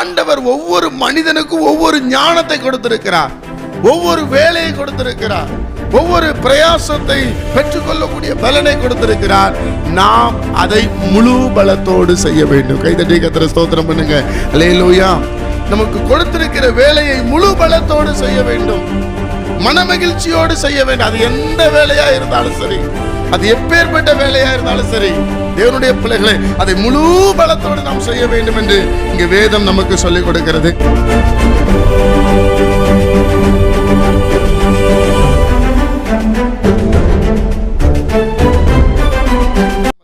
ஆண்டவர் ஒவ்வொரு மனிதனுக்கும் ஒவ்வொரு ஞானத்தை கொடுத்திருக்கிறார். ஒவ்வொரு வேலையை கொடுத்திருக்கிறார். ஒவ்வொரு பிரயாசத்தை பெற்றுக்கொள்ளக்கூடிய பலனை கொடுத்திருக்கிறார். நாம் அதை முழு பலத்தோடு செய்ய வேண்டும். கைதட்டி கத்திர ஸ்தோத்திரம் பண்ணுங்க. அல்லேலூயா நமக்கு கொடுத்திருக்கிற வேலையை முழு பலத்தோடு செய்ய வேண்டும். மனமகிழ்ச்சியோடு செய்ய வேண்டும். அது எந்த வேலையா இருந்தாலும் சரி. அது எப்பேற்பட்ட வேலையா இருந்தாலும் சரி தேவனுடைய பிள்ளைகளை அதை முழு பலத்தோடு நாம் செய்ய வேண்டும் என்று இங்கு வேதம் நமக்கு சொல்லிக் கொடுக்கிறது.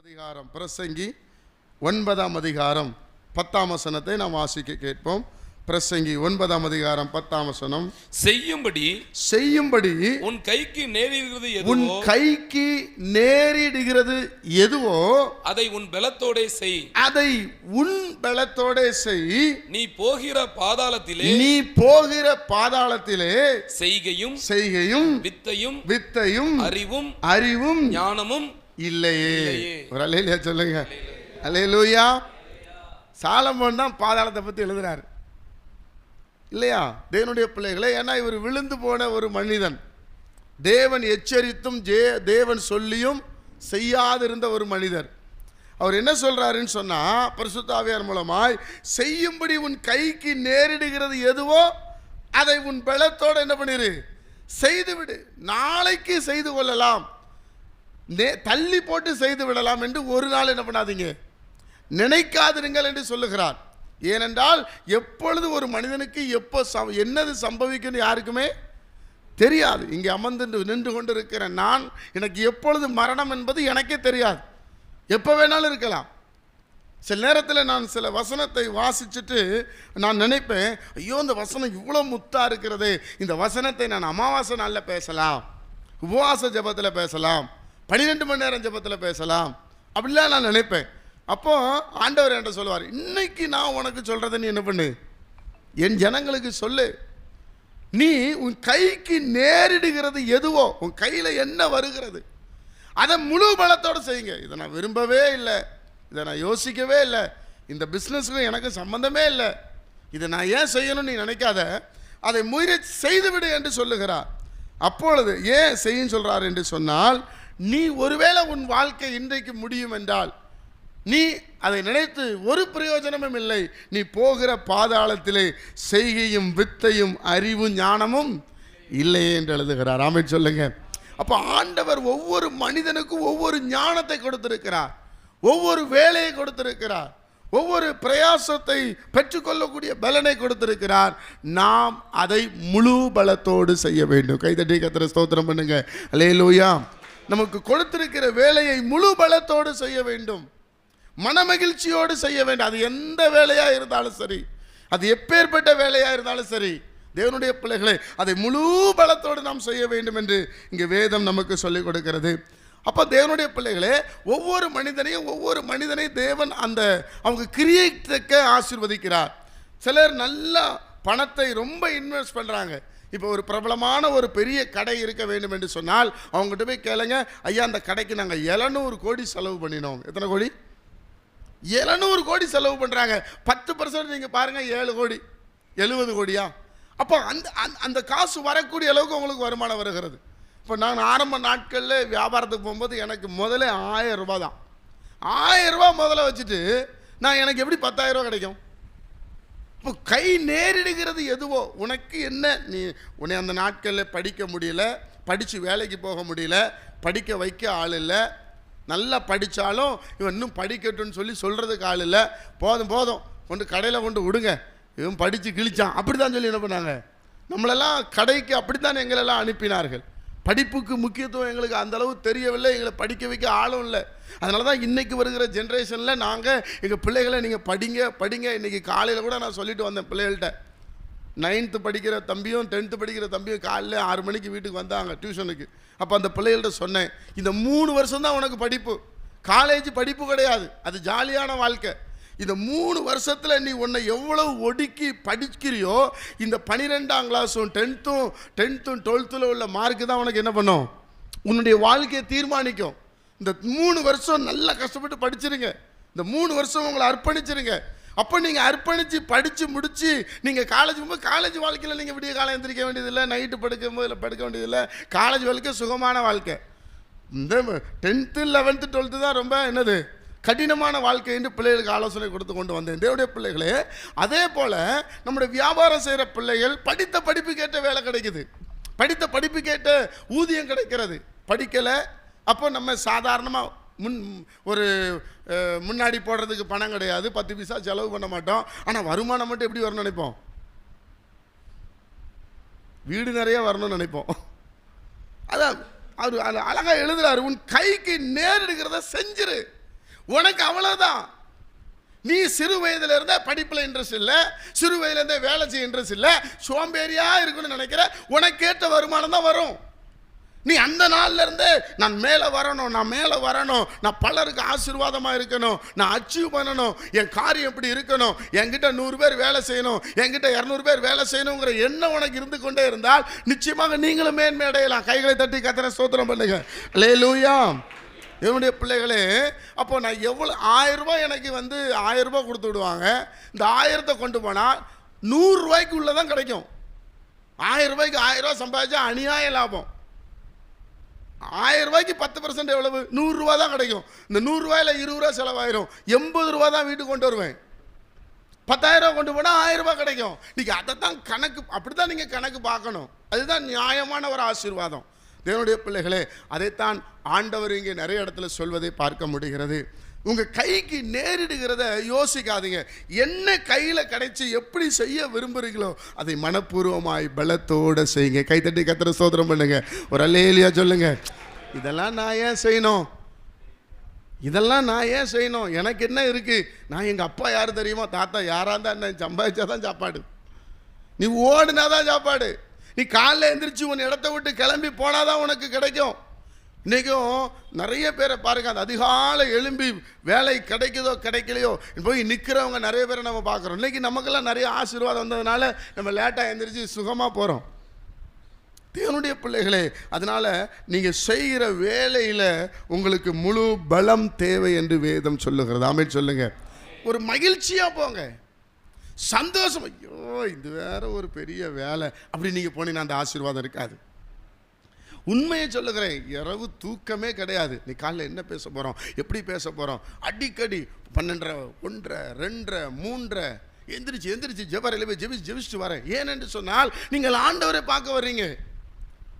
அதிகாரம் பிரசங்கி ஒன்பதாம் அதிகாரம் பத்தாம் வசனத்தை நாம் வாசிக்க கேட்போம். பிரசங்கி ஒன்பதாம் அதிகாரம் பத்தாம் வசனம். செய்யும்படி செய்யும்படி உன் கைக்கு நேரிடுகிறது உன் கைக்கு நேரிடுகிறது எதுவோ அதை உன் பலத்தோடே செய். அதை உன் பலத்தோட செய். நீ போகிற பாதாளத்திலே நீ போகிற பாதாளத்திலே செய்கையும் செய்கையும் வித்தையும் வித்தையும் அறிவும் அறிவும் ஞானமும் இல்லையே. ஒரு அலையில சொல்லுங்க. அலையிலூயா சாலமோன் தான் பாதாளத்தை பத்தி எழுதுறாரு. இல்லையா? தேவனுடைய பிள்ளைகளே ஏன்னா இவர் விழுந்து போன ஒரு மனிதன். தேவன் எச்சரித்தும் ஜே தேவன் சொல்லியும் செய்யாதிருந்த ஒரு மனிதர். அவர் என்ன சொல்கிறாருன்னு சொன்னால் பரிசுத்தாவியார் மூலமாய் செய்யும்படி உன் கைக்கு நேரிடுகிறது எதுவோ அதை உன் பலத்தோடு என்ன பண்ணிரு? செய்துவிடு. நாளைக்கு செய்து கொள்ளலாம். நே தள்ளி போட்டு செய்து விடலாம் என்று ஒரு நாள் என்ன பண்ணாதீங்க. நினைக்காதிருங்கள் என்று சொல்லுகிறார். ஏனென்றால் எப்பொழுது ஒரு மனிதனுக்கு எப்போ சம் என்னது சம்பவிக்கும்னு யாருக்குமே தெரியாது. இங்கே அமர்ந்து நின்று கொண்டிருக்கிற நான் எனக்கு எப்பொழுது மரணம் என்பது எனக்கே தெரியாது. எப்போ வேணாலும் இருக்கலாம். சில நேரத்தில் நான் சில வசனத்தை வாசிச்சுட்டு நான் நினைப்பேன் ஐயோ இந்த வசனம் இவ்வளோ முத்தாக இருக்கிறது. இந்த வசனத்தை நான் அமாவாசை நாளில் பேசலாம். உபவாச ஜெபத்தில் பேசலாம். பன்னிரெண்டு மணி நேரம் ஜெபத்தில் பேசலாம். அப்படிலாம் நான் நினைப்பேன். அப்போ ஆண்டவர் என்கிட்ட சொல்லுவார் இன்னைக்கு நான் உனக்கு சொல்கிறத நீ என்ன பண்ணு? என் ஜனங்களுக்கு சொல்லு. நீ உன் கைக்கு நேரிடுகிறது எதுவோ உன் கையில் என்ன வருகிறது அதை முழு பலத்தோடு செய்யுங்க. இதை நான் விரும்பவே இல்லை. இதை நான் யோசிக்கவே இல்லை. இந்த பிஸ்னஸுக்கும் எனக்கு சம்மந்தமே இல்லை. இதை நான் ஏன் செய்யணும்னு நீ நினைக்காத. அதை முயற்சி செய்துவிடு என்று சொல்லுகிறார். அப்பொழுது ஏன் செய்யும் சொல்கிறார் என்று சொன்னால் நீ ஒருவேளை உன் வாழ்க்கை இன்றைக்கு முடியும் என்றால் நீ அதை நினைத்து ஒரு பிரயோஜனமும் இல்லை. நீ போகிற பாதாளத்திலே செய்கையும் வித்தையும் அறிவும் ஞானமும் இல்லையே என்று எழுதுகிறார். ஆமை சொல்லுங்க. அப்போ ஆண்டவர் ஒவ்வொரு மனிதனுக்கும் ஒவ்வொரு ஞானத்தை கொடுத்திருக்கிறார். ஒவ்வொரு வேலையை கொடுத்திருக்கிறார். ஒவ்வொரு பிரயாசத்தை பெற்றுக்கொள்ளக்கூடிய பலனை கொடுத்திருக்கிறார். நாம் அதை முழு பலத்தோடு செய்ய வேண்டும். கைதட்டி கத்திர ஸ்தோத்திரம் பண்ணுங்க. அல்லேலூயா நமக்கு கொடுத்திருக்கிற வேலையை முழு பலத்தோடு செய்ய வேண்டும். மனமகிழ்ச்சியோடு செய்ய வேண்டும். அது எந்த வேலையாக இருந்தாலும் சரி அது எப்பேற்பட்ட வேலையாக இருந்தாலும் சரி தேவனுடைய பிள்ளைகளை அதை முழு பலத்தோடு நாம் செய்ய வேண்டும் என்று இங்கே வேதம் நமக்கு சொல்லிக் கொடுக்கிறது. அப்போ தேவனுடைய பிள்ளைகளே ஒவ்வொரு மனிதனையும் ஒவ்வொரு மனிதனையும் தேவன் அந்த அவங்க கிரியேட்டுக்க ஆசிர்வதிக்கிறார். சிலர் நல்லா பணத்தை ரொம்ப இன்வெஸ்ட் பண்ணுறாங்க இப்போ ஒரு பிரபலமான ஒரு பெரிய கடை இருக்க வேண்டும் என்று சொன்னால் அவங்ககிட்ட போய் கேளுங்க ஐயா அந்த கடைக்கு நாங்கள் எழுநூறு கோடி செலவு பண்ணினோம். எத்தனை கோடி? எழுநூறு கோடி செலவு பண்ணுறாங்க பத்து பர்சன்ட் நீங்கள் பாருங்கள் ஏழு கோடி எழுபது கோடியா? அப்போ அந்த அந்த- அந்த காசு வரக்கூடிய அளவுக்கு உங்களுக்கு வருமானம் வருகிறது. இப்போ நான் ஆரம்ப நாட்களில் வியாபாரத்துக்கு போகும்போது எனக்கு முதல்ல ஆயிரம் ரூபா தான். ஆயிரம் ரூபா முதல்ல வச்சுட்டு நான் எனக்கு எப்படி பத்தாயிரம் கிடைக்கும்? இப்போ கை நேரிடுகிறது எதுவோ உனக்கு என்ன? நீ உன்னை அந்த நாட்களில் படிக்க முடியல படித்து வேலைக்கு போக முடியல படிக்க வைக்க ஆள் இல்லை நல்லா படித்தாலும் இவன் இன்னும் படிக்கட்டும்னு சொல்லி சொல்கிறதுக்கு ஆள் இல்லை. போதும் போதும். கொண்டு கடையில் கொண்டு விடுங்க. இவன் படித்து கிழிச்சான். அப்படி தான் சொல்லி என்ன பண்ணாங்க? நம்மளெல்லாம் கடைக்கு அப்படித்தான் எங்களெல்லாம் அனுப்பினார்கள். படிப்புக்கு முக்கியத்துவம் எங்களுக்கு அந்தளவு தெரியவில்லை. எங்களை படிக்க வைக்க ஆளும் இல்லை. அதனால தான் இன்றைக்கி வருகிற ஜென்ரேஷனில் நாங்கள் எங்கள் பிள்ளைகளை நீங்கள் படிங்க படிங்க. இன்னைக்கு காலையில் கூட நான் சொல்லிட்டு வந்தேன் பிள்ளைகள்கிட்ட நைன்த்து படிக்கிற தம்பியும் டென்த்து படிக்கிற தம்பியும் காலையில் ஆறு மணிக்கு வீட்டுக்கு வந்தாங்க டியூஷனுக்கு அப்போ அந்த பிள்ளைகள்கிட்ட சொன்னேன் இந்த மூணு வருஷம் தான் உனக்கு படிப்பு. காலேஜ் படிப்பு கிடையாது அது ஜாலியான வாழ்க்கை. இந்த மூணு வருஷத்தில் நீ உன்னை எவ்வளவு ஒடுக்கி படிக்கிறியோ இந்த பனிரெண்டாம் கிளாஸும் டென்த்தும் டென்த்தும் டுவெல்த்தில் உள்ள மார்க்கு தான் உனக்கு என்ன பண்ணும்? உன்னுடைய வாழ்க்கையை தீர்மானிக்கும். இந்த மூணு வருஷம் நல்லா கஷ்டப்பட்டு படிச்சிருங்க. இந்த மூணு வருஷம் உங்களை அர்ப்பணிச்சிருங்க. அப்போ நீங்கள் அர்ப்பணித்து படித்து முடித்து நீங்கள் காலேஜ் போகும்போது காலேஜ் வாழ்க்கையில் நீங்கள் விடிய காலம் எந்திரிக்க வேண்டியதில்லை நைட்டு படுக்கும் போது படுக்க வேண்டியதில்லை. காலேஜ் வாழ்க்கை சுகமான வாழ்க்கை. இந்த டென்த்து லெவன்த்து டுவெல்த்து தான் ரொம்ப என்னது? கடினமான வாழ்க்கை என்று பிள்ளைகளுக்கு ஆலோசனை கொடுத்து கொண்டு வந்தேன். தேவடைய பிள்ளைகளே அதே போல் நம்முடைய வியாபாரம் செய்கிற பிள்ளைகள் படித்த படிப்பு கேட்ட வேலை கிடைக்குது. படித்த படிப்பு கேட்ட ஊதியம் கிடைக்கிறது. படிக்கலை அப்போ நம்ம சாதாரணமாக முன் ஒரு முன்னாடி போடுறதுக்கு பணம் கிடையாது. பத்து பைசா செலவு பண்ண மாட்டோம். ஆனால் வருமானம் மட்டும் எப்படி வரணும்னு நினைப்போம்? வீடு நிறைய வரணும்னு நினைப்போம். அதான் அவர் அது அழகா எழுதுறாரு. உன் கைக்கு நேர் எடுக்கிறத செஞ்சிரு. உனக்கு அவ்வளோதான் நீ சிறு வயதுல இருந்தே படிப்பில் இன்ட்ரெஸ்ட் இல்லை. சிறு வயதுலேருந்தே வேலை செய்ய இன்ட்ரெஸ்ட் இல்லை. சோம்பேறியாக இருக்குன்னு நினைக்கிற. உனக்கேற்ற வருமானம் தான் வரும். நீ அந்த நாள்லருந்தே நான் மேலே வரணும் நான் மேலே வரணும் நான் பலருக்கு ஆசீர்வாதமாக இருக்கணும் நான் அச்சீவ் பண்ணணும் என் காரியம் எப்படி இருக்கணும் என்கிட்ட நூறு பேர் வேலை செய்யணும் என்கிட்ட இரநூறு பேர் வேலை செய்யணுங்கிற எண்ணம் உனக்கு இருந்து கொண்டே இருந்தால் நிச்சயமாக நீங்களும் மேன்மை அடையலாம். கைகளை தட்டி கத்தனை சோதனம் பண்ணுங்க. லே லூயா என்னுடைய பிள்ளைகளே அப்போ நான் எவ்வளோ ஆயிரம் ரூபாய் எனக்கு வந்து ஆயிரரூபா கொடுத்து விடுவாங்க. இந்த ஆயிரத்தை கொண்டு போனால் நூறுரூவாய்க்கு உள்ளே தான் கிடைக்கும். ஆயிரம் ரூபாய்க்கு ஆயிரம் ரூபாய் சம்பாதிச்சா அநியாய லாபம். ஆயிரம் ரூபாய்க்கு பத்து பர்சன்ட் எவ்வளவு? நூறுரூவா தான் கிடைக்கும். இந்த நூறுரூவாயில் இருபது ரூபா செலவாயிரும். எண்பது ரூபா தான் வீட்டுக்கு கொண்டு வருவேன். பத்தாயிரம் ரூபா கொண்டு போனால் ஆயிரம் ரூபாய் கிடைக்கும். நீங்கள் அதை தான் கணக்கு அப்படி தான் நீங்கள் கணக்கு பார்க்கணும். அதுதான் நியாயமான ஒரு ஆசீர்வாதம். தேவனுடைய பிள்ளைகளே அதைத்தான் ஆண்டவர் இங்கே நிறைய இடத்துல சொல்வதை பார்க்க முடிகிறது. உங்கள் கைக்கு நேரிடுகிறத யோசிக்காதீங்க. என்ன கையில் கிடைச்சி எப்படி செய்ய விரும்புகிறீங்களோ அதை மனப்பூர்வமாய் பலத்தோடு செய்யுங்க. கைத்தட்டி கத்திர சோதனம் பண்ணுங்க. ஒரு அல்லேலியா சொல்லுங்க. இதெல்லாம் நான் ஏன் செய்யணும்? இதெல்லாம் நான் ஏன் செய்யணும்? எனக்கு என்ன இருக்கு? நான் எங்கள் அப்பா யார் தெரியுமா? தாத்தா யாராக இருந்தால் என்ன? சம்பாதிச்சா தான் சாப்பாடு. நீ ஓடுனா தான் சாப்பாடு. நீ காலைல எந்திரிச்சு உன் இடத்த விட்டு கிளம்பி போனாதான் உனக்கு கிடைக்கும். இன்றைக்கும் நிறைய பேரை பாருங்கள் அந்த அதிகாலை எழும்பி வேலை கிடைக்குதோ கிடைக்கலையோ போய் நிற்கிறவங்க நிறைய பேரை நம்ம பார்க்குறோம். இன்றைக்கி நமக்கெல்லாம் நிறைய ஆசீர்வாதம் வந்ததுனால நம்ம லேட்டாக எழுந்திரிச்சு சுகமாக போகிறோம் தேவனுடைய பிள்ளைகளே அதனால் நீங்கள் செய்கிற வேலையில் உங்களுக்கு முழு பலம் தேவை என்று வேதம் சொல்லுகிறது. ஆமே சொல்லுங்கள் ஒரு மகிழ்ச்சியாக போங்க. சந்தோஷம். ஐயோ இது வேற ஒரு பெரிய வேலை. அப்படி நீங்கள் போனீங்கன்னா அந்த ஆசீர்வாதம் இருக்காது. உண்மையை சொல்லுகிறேன். இரவு தூக்கமே கிடையாது. நீ காலைல என்ன பேச போகிறோம் எப்படி பேச போகிறோம் அடிக்கடி பன்னெண்டரை ஒன்றரை ரெண்டரை மூன்றரை. எந்திரிச்சு எந்திரிச்சு ஜெபரையில் போய் ஜெபிச்சு ஜெபிச்சுட்டு வரேன். ஏனென்று சொன்னால் நீங்கள் ஆண்டவரை பார்க்க வர்றீங்க.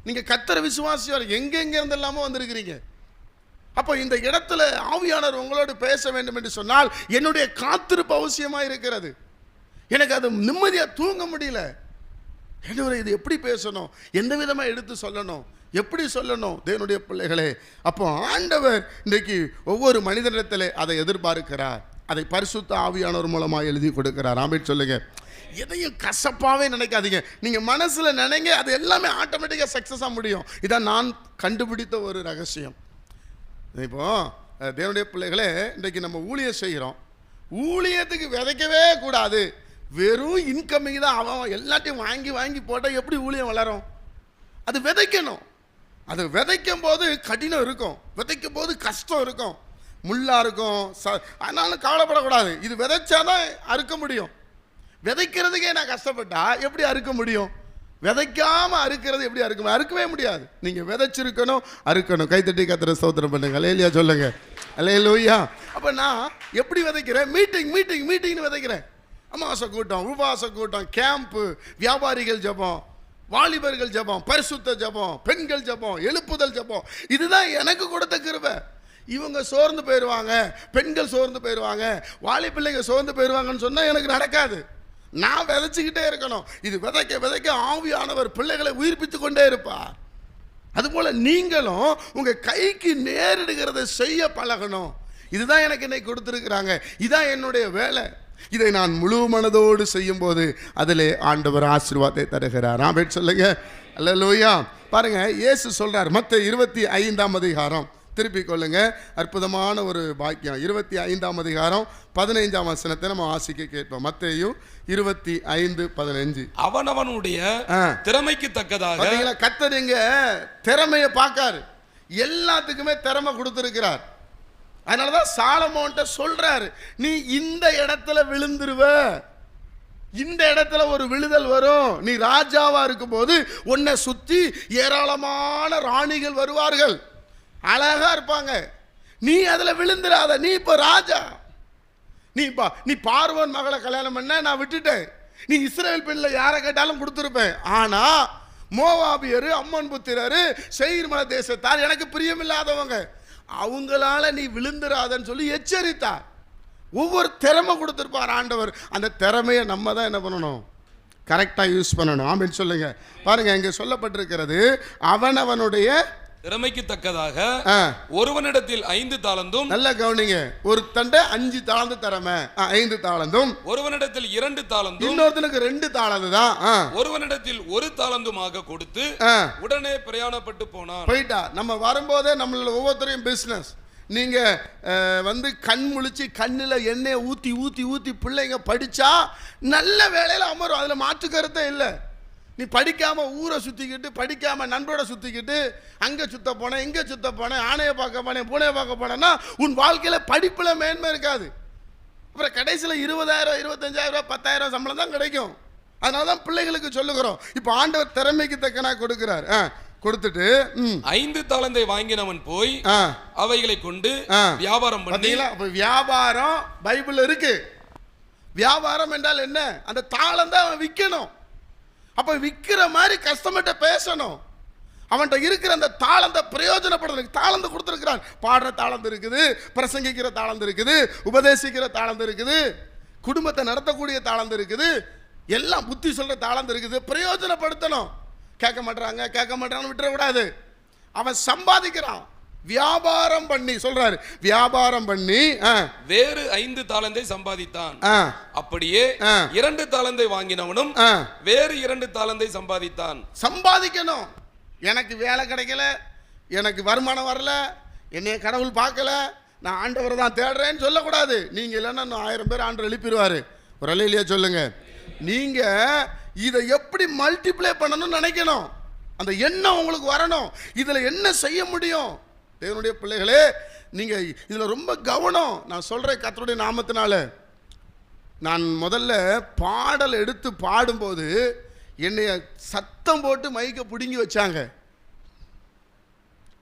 நீங்கள் கத்தர விசுவாசியார் எங்கெங்க இருந்தெல்லாமோ வந்திருக்கிறீங்க. அப்போ இந்த இடத்துல ஆவியானவர் உங்களோடு பேச வேண்டும் என்று சொன்னால் என்னுடைய காத்திருப்பு அவசியமாக இருக்கிறது. எனக்கு அது நிம்மதியாக தூங்க முடியல. ஆண்டவரே இது எப்படி பேசணும்? எந்த விதமாக எடுத்து சொல்லணும்? எப்படி சொல்லணும்? தேவனுடைய பிள்ளைகளே அப்போ ஆண்டவர் இன்றைக்கு ஒவ்வொரு மனிதனிடத்தில் அதை எதிர்பார்க்கிறார். அதை பரிசுத்த ஆவியானவர் மூலமாக எழுதி கொடுக்கிறார். ஆமென் சொல்லுங்க. எதையும் கசப்பாகவே நினைக்காதீங்க. நீங்கள் மனசில் நினைங்க அது எல்லாமே ஆட்டோமேட்டிக்காக சக்ஸஸாக முடியும். இதான் நான் கண்டுபிடித்த ஒரு ரகசியம். இப்போ தேவனுடைய பிள்ளைகளே இன்றைக்கு நம்ம ஊழியம் செய்கிறோம். ஊழியத்துக்கு விதைக்கவே கூடாது. வெறும் இன்கமிங் தான் அவன் எல்லாத்தையும் வாங்கி வாங்கி போட்டால் எப்படி ஊழியம் வளரும்? அது விதைக்கணும். அது விதைக்கும் போது கடினம் இருக்கும். விதைக்கும் போது கஷ்டம் இருக்கும். முள்ளாக இருக்கும். ச ஆனாலும் கவலைப்படக்கூடாது. இது விதைச்சாதான் அறுக்க முடியும். விதைக்கிறதுக்கே நான் கஷ்டப்பட்டா எப்படி அறுக்க முடியும்? விதைக்காமல் அறுக்கிறது எப்படி அறுக்க அறுக்கவே முடியாது. நீங்கள் விதைச்சிருக்கணும் அறுக்கணும். கைத்தட்டி கத்திர சோதனை பண்ணுங்க. அலையிலையா சொல்லுங்க. அலையிலூயா அப்போ நான் எப்படி விதைக்கிறேன்? Meeting meeting மீட்டிங்னு விதைக்கிறேன். அமாவாசை கூட்டம் உபாச கூட்டம் கேம்ப்பு வியாபாரிகள் ஜெபம். வாலிபர்கள் ஜெபம் பரிசுத்த ஜெபம் பெண்கள் ஜெபம் எழுப்புதல் ஜெபம். இதுதான் எனக்கு கொடுத்த கிருபை. இவங்க சோர்ந்து போயிடுவாங்க பெண்கள் சோர்ந்து போயிடுவாங்க வாலி பிள்ளைங்க சோர்ந்து போயிடுவாங்கன்னு சொன்னால் எனக்கு நடக்காது. நான் விதைச்சிக்கிட்டே இருக்கணும். இது விதைக்க விதைக்க ஆவியானவர் பிள்ளைகளை உயிர்ப்பித்து கொண்டே இருப்பார். அதுபோல் நீங்களும் உங்கள் கைக்கு நேரிடுகிறத செய்ய பழகணும். இதுதான் எனக்கு இன்னைக்கு கொடுத்துருக்குறாங்க. இதான் என்னுடைய வேலை. இதை நான் முழு மனதோடு செய்யும்போது அதிலே ஆண்டவர் ஆசீர்வாதத்தை தருகிறார். ஆமென் சொல்லுங்க. அல்லேலூயா. பாருங்க இயேசு சொல்றார் மத்த இருபத்தி ஐந்தாம் அதிகாரம். திருப்பிக் கொள்ளுங்க. அற்புதமான ஒரு பாக்கியம் இருபத்தி ஐந்தாம் அதிகாரம் பதினைஞ்சாம் வசனத்தை நம்ம வாசிக்க கேட்போம். மத்தேயும் இருபத்தி ஐந்து பதினஞ்சு. அவனவனுடைய ஆ. திறமைக்கு தக்கதாக கத்தர் இங்க திறமையை பார்க்காரு. எல்லாத்துக்குமே திறமை கொடுத்துருக்கிறார். அதனால தான் சாலமோன்ட்ட சொல்கிறாரு நீ இந்த இடத்துல விழுந்துருவ. இந்த இடத்துல ஒரு விழுதல் வரும். நீ ராஜாவாக இருக்கும்போது உன்னை சுற்றி ஏராளமான ராணிகள் வருவார்கள். அழகா இருப்பாங்க. நீ அதில் விழுந்துடாத. நீ இப்போ ராஜா. நீ பா நீ பார்வன் மகளை கல்யாணம் பண்ண நான் விட்டுட்டேன். நீ இஸ்ரேல் பெண்ணில் யாரை கேட்டாலும் கொடுத்துருப்பேன். ஆனால் மோவாபியர் அம்மன் புத்திரர் மலை தேசத்தார் எனக்கு பிரியமில்லாதவங்க. அவங்களால நீ விழுந்துராதன்னு சொல்லி எச்சரித்தார். ஒவ்வொரு திறமை கொடுத்துருப்பார் ஆண்டவர். அந்த திறமையை நம்ம தான் என்ன பண்ணணும்? கரெக்டாக யூஸ் பண்ணணும். அப்படின்னு சொல்லுங்கள் பாருங்கள் இங்கே சொல்லப்பட்டிருக்கிறது அவனவனுடைய திறமைக்கு தக்கதாக ஒருவனிடத்தில் ஐந்து தாளந்தும் நல்லா கவனிங்க. ஒரு தண்டை அஞ்சு தாளந்து திறமை ஐந்து தாளந்தும். ஒருவனிடத்தில் இரண்டு தாளந்தும் இன்னொருத்தனுக்கு ரெண்டு தாளந்து தான். ஒருவனிடத்தில் ஒரு தாளந்துமாக கொடுத்து. உடனே பிரயாணப்பட்டு போனான். போயிட்டா. நம்ம வரும்போதே நம்மள ஒவ்வொருத்தரையும் பிஸ்னஸ் நீங்க அஹ், வந்து கண் முழிச்சு கண்ணில் எண்ணெயை ஊற்றி ஊற்றி ஊற்றி பிள்ளைங்க படிச்சா நல்ல வேலையில் அமரும். அதில் மாற்று கருத்தே இல்லை. நீ படிக்காம ஊரை சுத்திக்கிட்டு படிக்காம நண்பரோட சுத்திக்கிட்டு அங்க சுத்த போனேன் இங்க சுத்த போனேன் ஆணையை பார்க்க போனேன் பூனையை பார்க்க போனேன்னா உன் வாழ்க்கையில படிப்புல மேன்மை இருக்காது. அப்புறம் கடைசியில் இருபதாயிரம் இருபத்தஞ்சாயிரம் பத்தாயிரம் சம்பளம் தான் கிடைக்கும். அதனால தான் பிள்ளைகளுக்கு சொல்லுகிறோம். இப்போ ஆண்டவர் திறமைக்கு தக்கனா கொடுக்கிறார். ஆ கொடுத்துட்டு ஐந்து தாளந்தை வாங்கினவன் போய் அவைகளை கொண்டு. வியாபாரம் பண்ணி பார்த்தீங்களா அப்போ வியாபாரம் பைபிள் இருக்கு. வியாபாரம் என்றால் என்ன? அந்த தாளம் தான் அவன் விற்கணும் அப்போ விற்கிற மாதிரி கஸ்டமர்கிட்ட பேசணும். அவன்கிட்ட இருக்கிற அந்த தாளந்தை பிரயோஜனப்படுறதுக்கு தாளந்து கொடுத்துருக்கிறான். பாடுற தாளந்து இருக்குது பிரசங்கிக்கிற தாளந்து இருக்குது உபதேசிக்கிற தாளந்து இருக்குது குடும்பத்தை நடத்தக்கூடிய தாளந்து இருக்குது எல்லாம் புத்தி சொல்கிற தாளந்து இருக்குது. பிரயோஜனப்படுத்தணும். கேட்க மாட்டுறாங்க கேட்க மாட்டாங்கன்னு விட்டுறக்கூடாது. அவன் சம்பாதிக்கிறான். வியாபாரம் பண்ணி சொல்றாரு. வியாபாரம் பண்ணி வேறு ஐந்து தாளந்தை சம்பாதித்தான். அப்படியே. இரண்டு தாளந்தை வாங்கினவனும். வேறு இரண்டு தாளந்தை சம்பாதித்தான். சம்பாதிக்கணும். எனக்கு வேலை கிடைக்கல எனக்கு வருமானம் வரல என்னைய கடவுள் பார்க்கல நான் ஆண்டவரை தான் தேடுறேன்னு சொல்லக்கூடாது. நீங்க இல்லைன்னா இன்னும் ஆயிரம் பேர் ஆண்டவர் எழுப்பிடுவாரு. ஒரு அலையிலேயே சொல்லுங்க. நீங்க இதை எப்படி மல்டிப்ளை பண்ணணும்னு நினைக்கணும். அந்த எண்ணம் உங்களுக்கு வரணும். இதுல என்ன செய்ய முடியும்? தேவனுடைய பிள்ளைகளே நீங்கள் இதில் ரொம்ப கவனம். நான் சொல்கிற கத்தருடைய நாமத்தினால. நான் முதல்ல பாடல் எடுத்து பாடும்போது என்னைய சத்தம் போட்டு மைக்கை பிடுங்கி வச்சாங்க.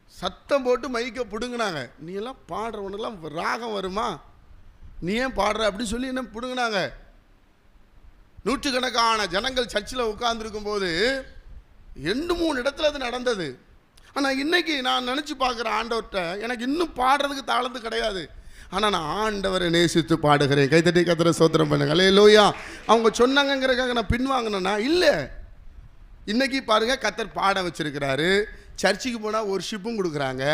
சத்தம் போட்டு மைக்கை பிடுங்கினாங்க. நீ எல்லாம் பாடுறவனுக்கெல்லாம் ராகம் வருமா? நீ ஏன் பாடுற? அப்படின்னு சொல்லி என்ன பிடுங்கினாங்க. நூற்றுக்கணக்கான ஜனங்கள் சர்ச்சில் உட்கார்ந்துருக்கும் போது ரெண்டு மூணு இடத்துல அது நடந்தது. ஆனால் இன்னைக்கு நான் நினச்சி பார்க்குற ஆண்டவர்கிட்ட எனக்கு இன்னும் பாடுறதுக்கு தாளந்து கிடையாது. ஆனால் நான் ஆண்டவரை நேசித்து பாடுகிறேன். கைத்தட்டி கத்திர சோத்திரம் பண்ணுங்க. அலே லோயா அவங்க சொன்னாங்கங்கிறக்காக நான் பின்வாங்கினேன்னா இல்லை. இன்றைக்கி பாருங்க கத்தர் பாட வச்சிருக்கிறாரு. சர்ச்சுக்கு போனால் ஒரு ஷிப்பும் கொடுக்குறாங்க.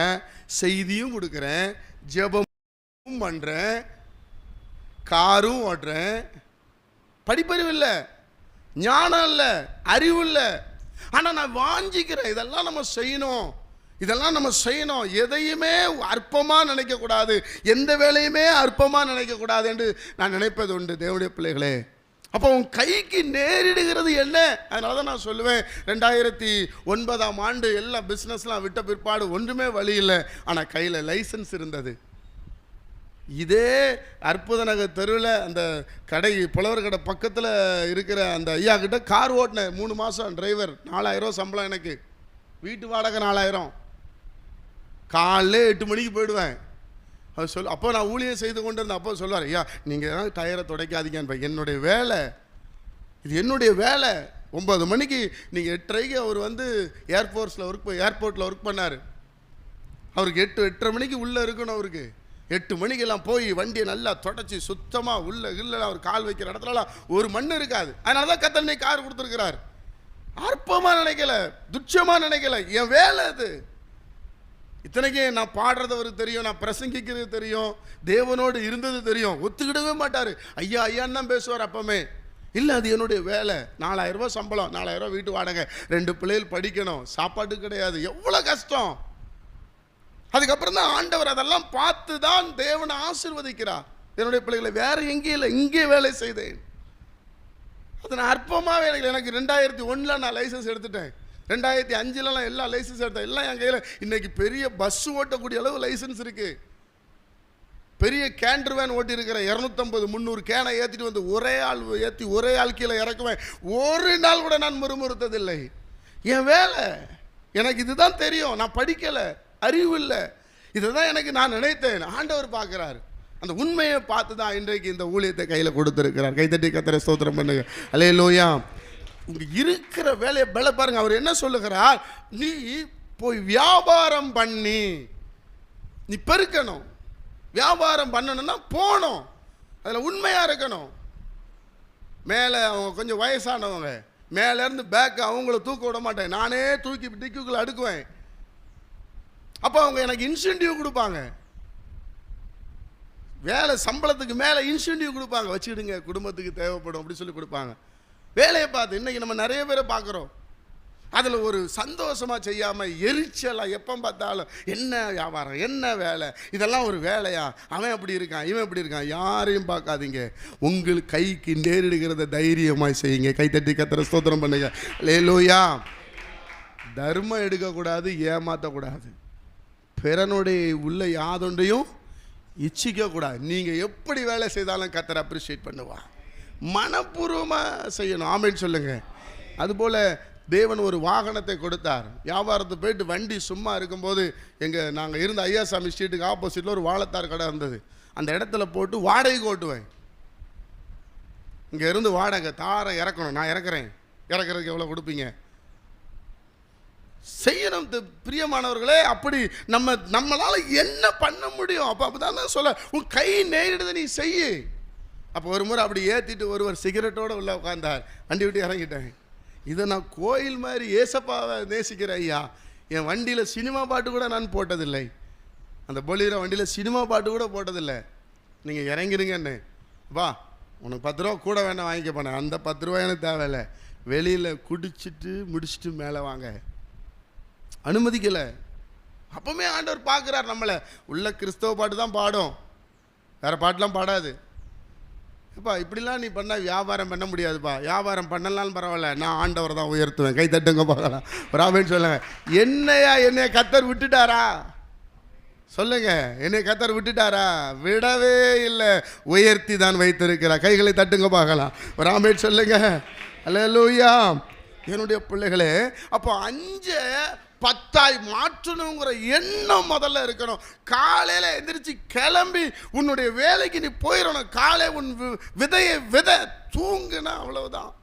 செய்தியும் கொடுக்குறேன். ஜெபமும் பண்ணுறேன் காரும் ஓட்டுறேன். படிப்பறிவு இல்லை. ஞானம் இல்லை. அறிவு இல்லை. ஆனால் நான் வாஞ்சிக்கிறேன். இதெல்லாம் நம்ம செய்யணும். இதெல்லாம் நம்ம செய்யணும். எதையுமே அற்பமாக நினைக்கக்கூடாது. எந்த வேலையுமே அற்பமாக நினைக்கக்கூடாது என்று நான் நினைப்பது உண்டு. தேவனுடைய பிள்ளைகளே அப்போ உன் கைக்கு நேரிடுகிறது என்ன? அதனால தான் நான் சொல்லுவேன் ரெண்டாயிரத்தி ஒன்பதாம் ஆண்டு எல்லாம் பிஸ்னஸ்லாம் விட்ட பிற்பாடு ஒன்றுமே வழி இல்லை. ஆனால் கையில் லைசன்ஸ் இருந்தது. இதே அற்புத நகர் தெருவில் அந்த கடை புலவர் கடை பக்கத்தில் இருக்கிற அந்த ஐயா கிட்ட கார் ஓட்டினேன் மூணு மாதம் டிரைவர் நாலாயிரம் சம்பளம் எனக்கு. வீட்டு வாடகை நாலாயிரம். காலைல எட்டு மணிக்கு போயிடுவேன். அவர் சொல் அப்போ நான் ஊழியம் செய்து கொண்டு இருந்தேன் அப்போ சொல்லுவார் ஐயா நீங்கள் ஏதாவது டயரை துடைக்காதீங்கன்னு என்னுடைய வேலை இது என்னுடைய வேலை. ஒன்பது மணிக்கு நீங்கள் எட்டரைக்கு அவர் வந்து ஏர்ஃபோர்ஸில் ஒர்க் ஏர்போர்ட்டில் ஒர்க் பண்ணார். அவருக்கு எட்டு எட்டரை மணிக்கு உள்ளே இருக்கணும் அவருக்கு. எட்டு மணிக்கெல்லாம் போய் வண்டியை நல்லா தொடச்சி சுத்தமாக உள்ள இல்லை அவர் கால் வைக்கிற இடத்துலலாம் ஒரு மண் இருக்காது. அதனால தான் கத்தனை கார் கொடுத்துருக்கிறார். அற்பமாக நினைக்கல துச்சமாக நினைக்கல. என் வேலை அது. இத்தனைக்கு நான் பாடுறது அவருக்கு தெரியும் நான் பிரசங்கிக்கிறது தெரியும் தேவனோடு இருந்தது தெரியும். ஒத்துக்கிடவே மாட்டார். ஐயா ஐயான்னு தான் பேசுவார் அப்பமே. இல்லை அது என்னுடைய வேலை. நாலாயிரம் சம்பளம் நாலாயிரம் வீட்டு வாடகை. ரெண்டு பிள்ளைகள் படிக்கணும் சாப்பாடு கிடையாது. எவ்வளோ கஷ்டம். அதுக்கப்புறம் தான் ஆண்டவர் அதெல்லாம் பார்த்து தான் தேவனை ஆசிர்வதிக்கிறார். என்னுடைய பிள்ளைகளை வேற எங்கேயும் இல்லை இங்கே வேலை செய்தேன். அது நான் அற்பமாக எனக்கு எனக்கு ரெண்டாயிரத்தி ஒன்றில் நான் லைசன்ஸ் எடுத்துட்டேன். ரெண்டாயிரத்தி அஞ்சிலலாம் எல்லா லைசன்ஸ் எடுத்தேன். எல்லாம் என் கையில் இன்றைக்கி பெரிய பஸ் ஓட்டக்கூடிய அளவு லைசன்ஸ் இருக்குது பெரிய கேண்டர் வேன் ஓட்டியிருக்கிற இரநூத்தம்பது முந்நூறு கேனை ஏற்றிட்டு வந்து ஒரே ஆள் ஏற்றி ஒரே ஆள் கீழே இறக்குவேன். ஒரு நாள் கூட நான் முறுமுறுத்ததில்லை. என் வேலை எனக்கு இதுதான் தெரியும். நான் படிக்கலை. அறிவு இல்லை. இதுதான் எனக்கு நான் நினைத்தேன். ஆண்டவர் பார்க்குறாரு. அந்த உண்மையை பார்த்து தான் இன்றைக்கு இந்த ஊழியத்தை கையில் கொடுத்துருக்கிறார். கைத்தட்டி கத்திர ஸ்தோத்திரம் பண்ணுங்க. அலே லோயா இங்கே இருக்கிற வேலையை பல பாருங்க. அவர் என்ன சொல்லுகிறார்? நீ போய் வியாபாரம் பண்ணி நீ பெருக்கணும். வியாபாரம் பண்ணணும்னா போகணும் அதில் உண்மையாக இருக்கணும். மேலே அவங்க கொஞ்சம் வயசானவங்க. மேலேருந்து பேக்கு அவங்கள தூக்க விட மாட்டேன். நானே தூக்கி டிக்குக்குள்ளே அடுக்குவேன். அப்போ அவங்க எனக்கு இன்சென்டிவ் கொடுப்பாங்க. வேலை சம்பளத்துக்கு மேலே இன்சென்டிவ் கொடுப்பாங்க. வச்சுக்கிடுங்க குடும்பத்துக்கு தேவைப்படும் அப்படி சொல்லி கொடுப்பாங்க. வேலையை பார்த்து இன்னைக்கு நம்ம நிறைய பேரை பார்க்குறோம். அதில் ஒரு சந்தோஷமாக செய்யாமல் எரிச்சலாக எப்போ பார்த்தாலும் என்ன வியாபாரம் என்ன வேலை இதெல்லாம் ஒரு வேலையா? அவன் அப்படி இருக்கான் இவன் இப்படி இருக்கான்? யாரையும் பார்க்காதீங்க. உங்கள் கைக்கு நேரிடுகிறத தைரியமாக செய்யுங்க. கைத்தட்டி கத்துற ஸ்தோத்திரம் பண்ணுங்க. லேலோயா தர்மம் எடுக்கக்கூடாது ஏமாற்றக்கூடாது பிறனுடைய உள்ள யாதொன்றையும் இச்சிக்கக்கூடாது. நீங்கள் எப்படி வேலை செய்தாலும் கத்தரை அப்ரிஷியேட் பண்ணுவா மனப்பூர்வமாக செய்யணும். ஆமைன்னு சொல்லுங்கள் அதுபோல் தேவன் ஒரு வாகனத்தை கொடுத்தார். வியாபாரத்துக்கு போயிட்டு வண்டி சும்மா இருக்கும்போது எங்கள் நாங்கள் இருந்த ஐயாசாமி ஸ்ட்ரீட்டுக்கு ஆப்போசிட்டில் ஒரு வாழைத்தார் கடை இருந்தது. அந்த இடத்துல போட்டு வாடகைக்கு ஓட்டுவேன். இங்கே இருந்து வாடகை தாரை இறக்கணும். நான் இறக்குறேன். இறக்குறதுக்கு எவ்வளோ கொடுப்பீங்க? செய்யணும். பிரியமானவர்களே அப்படி நம்ம நம்மளால என்ன பண்ண முடியும்? அப்போ அப்பதான் நான் சொல்ல உன் கை நேரிடுத நீ செய்ய. அப்போ ஒரு முறை அப்படி ஏற்றிட்டு ஒருவர் சிகரெட்டோட உள்ள உட்காந்தார் வண்டி விட்டு இறங்கிட்டேன். இதை நான் கோயில் மாதிரி ஏசப்பாவை நேசிக்கிறேன் ஐயா. என் வண்டியில் சினிமா பாட்டு கூட நான் போட்டதில்லை. அந்த பொலிகிற வண்டியில் சினிமா பாட்டு கூட போட்டதில்லை. நீங்கள் இறங்கிருங்கன்னு. வா உனக்கு பத்து ரூபா கூட வேணாம் வாங்கிக்க போனேன். அந்த பத்து ரூபா எனக்கு தேவையில்லை. வெளியில் குடிச்சிட்டு முடிச்சுட்டு மேலே வாங்க. அனுமதிக்கலை. அப்பவுமே ஆண்டவர் பார்க்குறார் நம்மளை. உள்ள கிறிஸ்தவ பாட்டு தான் பாடும். வேறு பாட்டெலாம் பாடாது. எப்பா இப்படிலாம் நீ பண்ணால் வியாபாரம் பண்ண முடியாதுப்பா. வியாபாரம் பண்ணலாம் பரவாயில்ல. நான் ஆண்டவர் தான் உயர்த்துவேன். கை தட்டுங்க பார்க்கலாம். ராமன் சொல்லுங்க. என்னையா என்னைய கத்தர் விட்டுட்டாரா? சொல்லுங்க. என்னை கத்தர் விட்டுட்டாரா? விடவே இல்லை. உயர்த்தி தான் வைத்திருக்கிறார். கைகளை தட்டுங்க பார்க்கலாம். ராமேட் சொல்லுங்க. அல்லேலூயா என்னுடைய பிள்ளைகளே அப்போ அஞ்சு பத்தாய் மாற்றணுங்கிற எண்ணம் முதல்ல இருக்கணும். காலையில் எந்திரிச்சு கிளம்பி உன்னுடைய வேலைக்கு நீ போயிடணும் காலை உன் வி- விதையை வித. தூங்குனா அவ்வளவுதான்.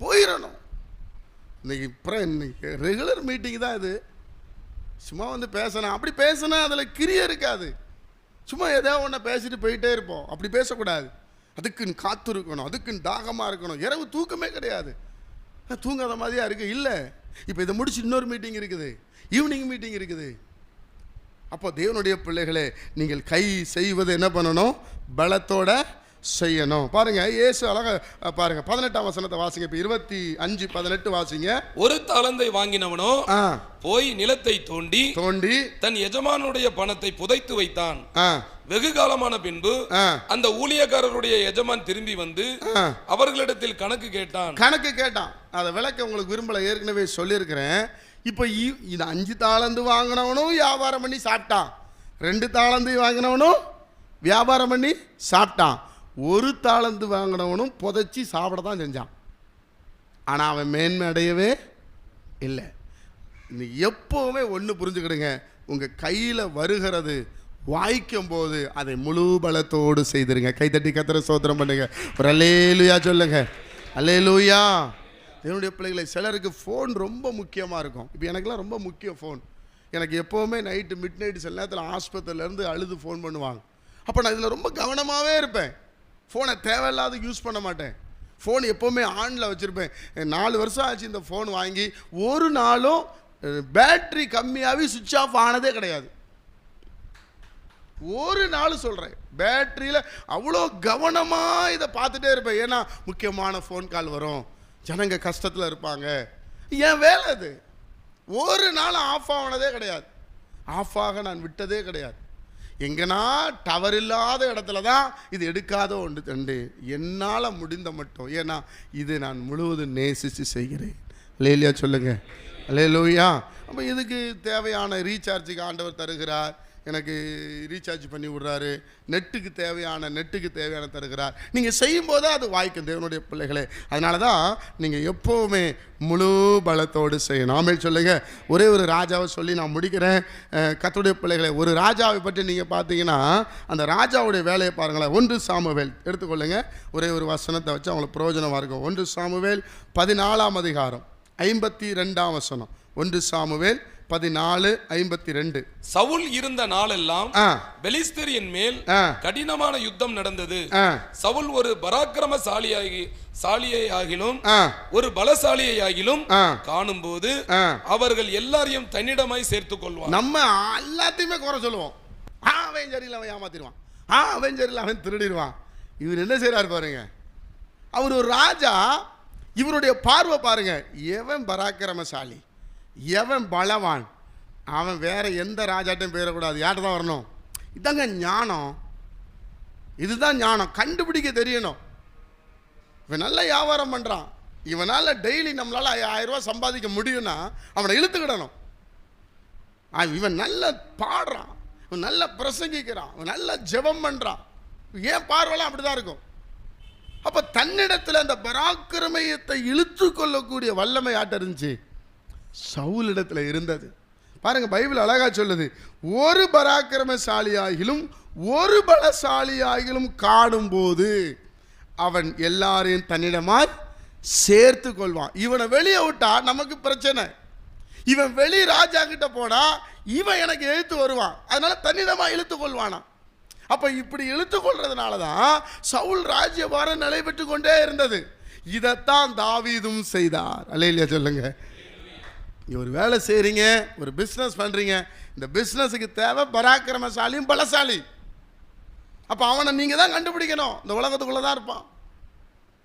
போயிடணும் இன்னைக்கு அப்புறம் இன்னைக்கு ரெகுலர் மீட்டிங் தான் இது. சும்மா வந்து பேசணும். அப்படி பேசினா அதில் கிரிய இருக்காது. சும்மா ஏதோ ஒன்று பேசிட்டு போயிட்டே இருப்போம். அப்படி பேசக்கூடாது. அதுக்குன்னு காத்து இருக்கணும். அதுக்குன்னு தாகமாக இருக்கணும். இரவு தூக்கமே கிடையாது. தூங்காத மாதிரியா இருக்குது இல்லை. இப்போ இதை முடிச்சு இன்னொரு மீட்டிங் இருக்குது. ஈவினிங் மீட்டிங் இருக்குது. அப்போ தேவனுடைய பிள்ளைகளே நீங்கள் கை செய்வது என்ன பண்ணணும்? பலத்தோட செய்யணும். பாருங்க இயேசு அழகா பாருங்க பதினெட்டாம் வசனத்தை வாசிங்க. இப்போ இருபத்தி அஞ்சு பதினெட்டு வாசிங்க. ஒரு தாளந்தை வாங்கினவனோ போய் நிலத்தை தோண்டி தோண்டி தன் எஜமானுடைய பணத்தை புதைத்து வைத்தான். வெகு காலமான பின்பு அந்த ஊழியக்காரருடைய எஜமான் திரும்பி வந்து அவர்களிடத்தில் கணக்கு கேட்டான். கணக்கு கேட்டான். அதை விளக்க உங்களுக்கு விரும்பல ஏற்கனவே சொல்லியிருக்கிறேன். இப்போ இது அஞ்சு தாளந்து வாங்கினவனும் வியாபாரம் பண்ணி சாப்பிட்டான். ரெண்டு தாளந்து வாங்கினவனும் வியாபாரம் பண்ணி சாப்பிட்டான். ஒரு தாளந்து வாங்கினவனும் புதைச்சி சாப்பிட தான் செஞ்சான். ஆனால் அவன் மேன்மை அடையவே இல்லை. நீ எப்போவுமே ஒன்று புரிஞ்சுக்கிடுங்க. உங்கள் கையில் வருகிறது வாய்க்கும் போது அதை முழு பலத்தோடு செய்திருங்க. கைத்தட்டி கத்திர சோதனம் பண்ணுங்க. ஒரு அல்லேலுயா சொல்லுங்க. அல்லேலூயா. என்னுடைய பிள்ளைகளை சிலருக்கு ஃபோன் ரொம்ப முக்கியமாக இருக்கும். இப்போ எனக்குலாம் ரொம்ப முக்கியம் ஃபோன் எனக்கு எப்போவுமே நைட்டு மிட் நைட்டு சில நேரத்தில் ஆஸ்பத்திரியிலேருந்து அழுது ஃபோன் பண்ணுவாங்க. அப்போ நான் இதில் ரொம்ப கவனமாகவே இருப்பேன். ஃபோனை தேவையில்லாத யூஸ் பண்ண மாட்டேன். ஃபோன் எப்போவுமே ஆனில் வச்சுருப்பேன். நாலு வருஷம் ஆச்சு இந்த ஃபோன் வாங்கி. ஒரு நாளும் பேட்ரி கம்மியாகவே சுவிட்ச் ஆஃப் ஆனதே கிடையாது. ஒரு நாள் சொல்கிறேன் பேட்ரியில் அவ்வளோ கவனமாக இதை பார்த்துட்டே இருப்பேன். ஏன்னா முக்கியமான ஃபோன் கால் வரும். ஜனங்க கஷ்டத்தில் இருப்பாங்க. என் வேலை அது. ஒரு நாள் ஆஃப் ஆனதே கிடையாது. ஆஃப் ஆக நான் விட்டதே கிடையாது. எங்கன்னா டவர் இல்லாத இடத்துல தான் இது எடுக்காத ஒன்று தண்டு. என்னால் முடிந்த மட்டும். ஏன்னா இது நான் முழுவதும் நேசித்து செய்கிறேன். லேலியா சொல்லுங்க. லோய்யா அப்போ இதுக்கு தேவையான ரீசார்ஜுக்கு ஆண்டவர் தருகிறார். எனக்கு ரீசார்ஜ் பண்ணி விடுறாரு. நெட்டுக்கு தேவையான நெட்டுக்கு தேவையான தருகிறார். நீங்கள் செய்யும்போது அது வாய்க்கும் தேவனுடைய பிள்ளைகளே. அதனால தான் நீங்கள் எப்போவுமே முழு பலத்தோடு செய்யணும். ஆಮೇல் சொல்லுங்க. ஒரே ஒரு ராஜாவை சொல்லி நான் முடிக்கிறேன். கத்துடைய பிள்ளைகளை ஒரு ராஜாவை பற்றி நீங்கள் பார்த்தீங்கன்னா அந்த ராஜாவுடைய வேலையை பாருங்களேன். ஒன்று சாமுவேல். எடுத்துக்கொள்ளுங்க. ஒரே ஒரு வசனத்தை வச்சு அவங்களுக்கு பிரயோஜனமாக இருக்கும். ஒன்று சாமுவேல் பதினாலாம் அதிகாரம் ஐம்பத்தி ரெண்டாம் வசனம். ஒன்று சாமுவேல் பதினாலு ஐம்பத்தி ரெண்டு சவுல் இருந்த நாளெல்லாம் ஆ. பெலிஸ்தரின் மேல் கடினமான யுத்தம் நடந்தது. சவுல் ஒரு பராக்கிரமசாலியாகி சாலியையாகிலும் ஆ. ஒரு பலசாலியையாகிலும் ஆ. காணும்போது ஆ. அவர்கள் எல்லாரையும் தன்னிடமாய் சேர்த்துக் கொள்வார் நம்ம எல்லாத்தையுமே குறை சொல்லுவோம். ஆ அவன் சரியில்லை அவன் ஏமாத்திடுவான். ஆ அவன் சரியில்லை அவன் திருடிடுவான். இவர் என்ன செய்றாரு பாருங்க. அவர் ஒரு ராஜா இவருடைய பார்வை பாருங்க. எவன் பராக்கிரமசாலி? எவன் பலவான்? அவன் வேற எந்த ராஜாட்டையும் போயிடக்கூடாது. யார்கிட்ட தான் வரணும்? இதாங்க ஞானம். இதுதான் ஞானம். கண்டுபிடிக்க தெரியணும். இவன் நல்ல வியாபாரம் பண்ணுறான் இவனால் டெய்லி நம்மளால் ஆயிரம் ரூபாய் சம்பாதிக்க முடியும்னா அவனை இழுத்துக்கிடணும். இவன் நல்ல பாடுறான். இவன் நல்ல பிரசங்கிக்கிறான். இவன் நல்ல ஜெபம் பண்ணுறான் ஏன் பார்வைலாம் அப்படி தான் இருக்கும்? அப்போ தன்னிடத்தில் அந்த பராக்கிரமயத்தை இழுத்து கொள்ளக்கூடிய வல்லமை ஆட்ட இருந்துச்சு? சவுலிடத்தில் இருந்தது. பாருங்கள் பைபிள் அழகாக சொல்லுது. ஒரு பராக்கிரமசாலியாகிலும் ஒரு பலசாலியாகிலும் காணும்போது அவன் எல்லாரையும் தன்னிடமாய் சேர்த்து கொள்வான். இவனை வெளியே விட்டா நமக்கு பிரச்சனை. இவன் வெளி ராஜா கிட்ட போனா இவன் எனக்கு இழுத்து வருவான். அதனால தன்னிடமா இழுத்து கொள்வானா அப்ப இப்படி இழுத்து கொள்றதுனால தான் சவுல் ராஜ்யபாரம் நிலைபெற்று கொண்டே இருந்தது. இதைத்தான் தாவீதும் செய்தார். அல்லையா சொல்லுங்க. நீ ஒரு வேலை செய்கிறீங்க ஒரு பிஸ்னஸ் பண்ணுறீங்க இந்த பிஸ்னஸுக்கு தேவை பராக்கிரமசாலியும் பலசாலி. அப்போ அவனை நீங்கள் தான் கண்டுபிடிக்கணும். இந்த உலகத்துக்குள்ளே தான் இருப்பான்.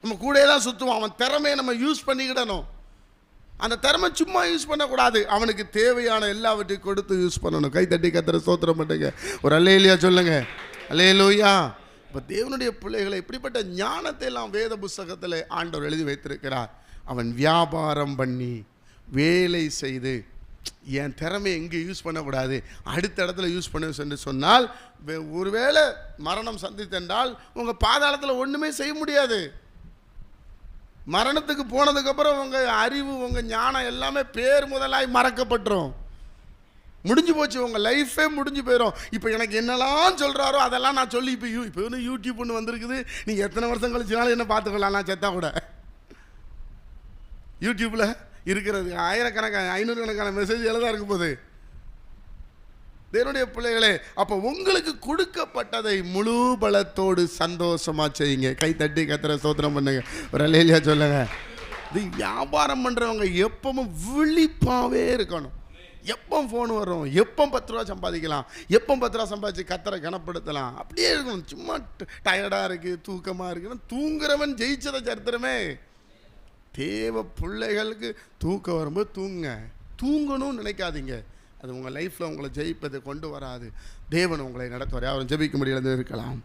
நம்ம கூடயே தான் சுற்றுவான் அவன் திறமையை நம்ம யூஸ் பண்ணிக்கிடணும். அந்த திறமை சும்மா யூஸ் பண்ணக்கூடாது. அவனுக்கு தேவையான எல்லாவற்றையும் கொடுத்து யூஸ் பண்ணணும். கை தட்டி கத்துற சோத்திரம் பண்ணுங்க ஒரு அல்லையிலையா சொல்லுங்க. அல்லையிலோயா இப்போ தேவனுடைய பிள்ளைகளை இப்படிப்பட்ட ஞானத்தை எல்லாம் வேத புஸ்தகத்தில் ஆண்டவர் எழுதி வைத்திருக்கிறார். அவன் வியாபாரம் பண்ணி வேலை செய்து. என் திறமை எங்கே யூஸ் பண்ணக்கூடாது. அடுத்த இடத்துல யூஸ் பண்ண என்று சொன்னால் ஒருவேளை மரணம் சந்தித்தென்றால் உங்கள் பாதாளத்தில் ஒன்றுமே செய்ய முடியாது. மரணத்துக்கு போனதுக்கப்புறம் உங்கள் அறிவு உங்கள் ஞானம் எல்லாமே பேர் முதலாய் மறக்கப்பட்டுரும். முடிஞ்சு போச்சு உங்கள் லைஃபே முடிஞ்சு போயிடும் இப்போ எனக்கு என்னெல்லாம் சொல்கிறாரோ அதெல்லாம் நான் சொல்லி இப்போ யூ இப்போ வந்து ஒன்று வந்திருக்குது. நீங்கள் எத்தனை வருஷம் கழிச்சினாலும் என்ன பார்த்துக்கலாம்? நான் செத்தா கூட. யூடியூப்பில் இருக்கிறது. ஆயிரக்கணக்கான ஐநூறுக்கணக்கான மெசேஜ் தான் இருக்க போது. தேவனுடைய பிள்ளைகளே அப்போ உங்களுக்கு கொடுக்கப்பட்டதை முழு பலத்தோடு சந்தோஷமாக செய்யுங்க. கை தட்டி கத்துற சோத்திரம் பண்ணுங்க. ஒரு அலையிலியா சொல்லுங்க. இது வியாபாரம் பண்ணுறவங்க எப்பவும் விழிப்பாகவே இருக்கணும். எப்போ ஃபோன் வரும். எப்போ பத்து ரூபா சம்பாதிக்கலாம். எப்போ பத்து ரூபா சம்பாதிச்சு கத்தரை கனப்படுத்தலாம். அப்படியே இருக்கணும். சும்மா டயர்டாக இருக்குது தூக்கமாக இருக்குன்னு தூங்குறவன் ஜெயிச்சதை சரித்திரமே. தேவ பிள்ளைகளுக்கு தூக்கம் வரும்போது தூங்குங்க. தூங்கணும்னு நினைக்காதீங்க. அது உங்கள் லைஃப்பில் உங்களை ஜெயிப்பது கொண்டு வராது. தேவன் உங்களை நடத்துவார். யாரும் ஜெபிக்க முடியாது இருக்கலாம்.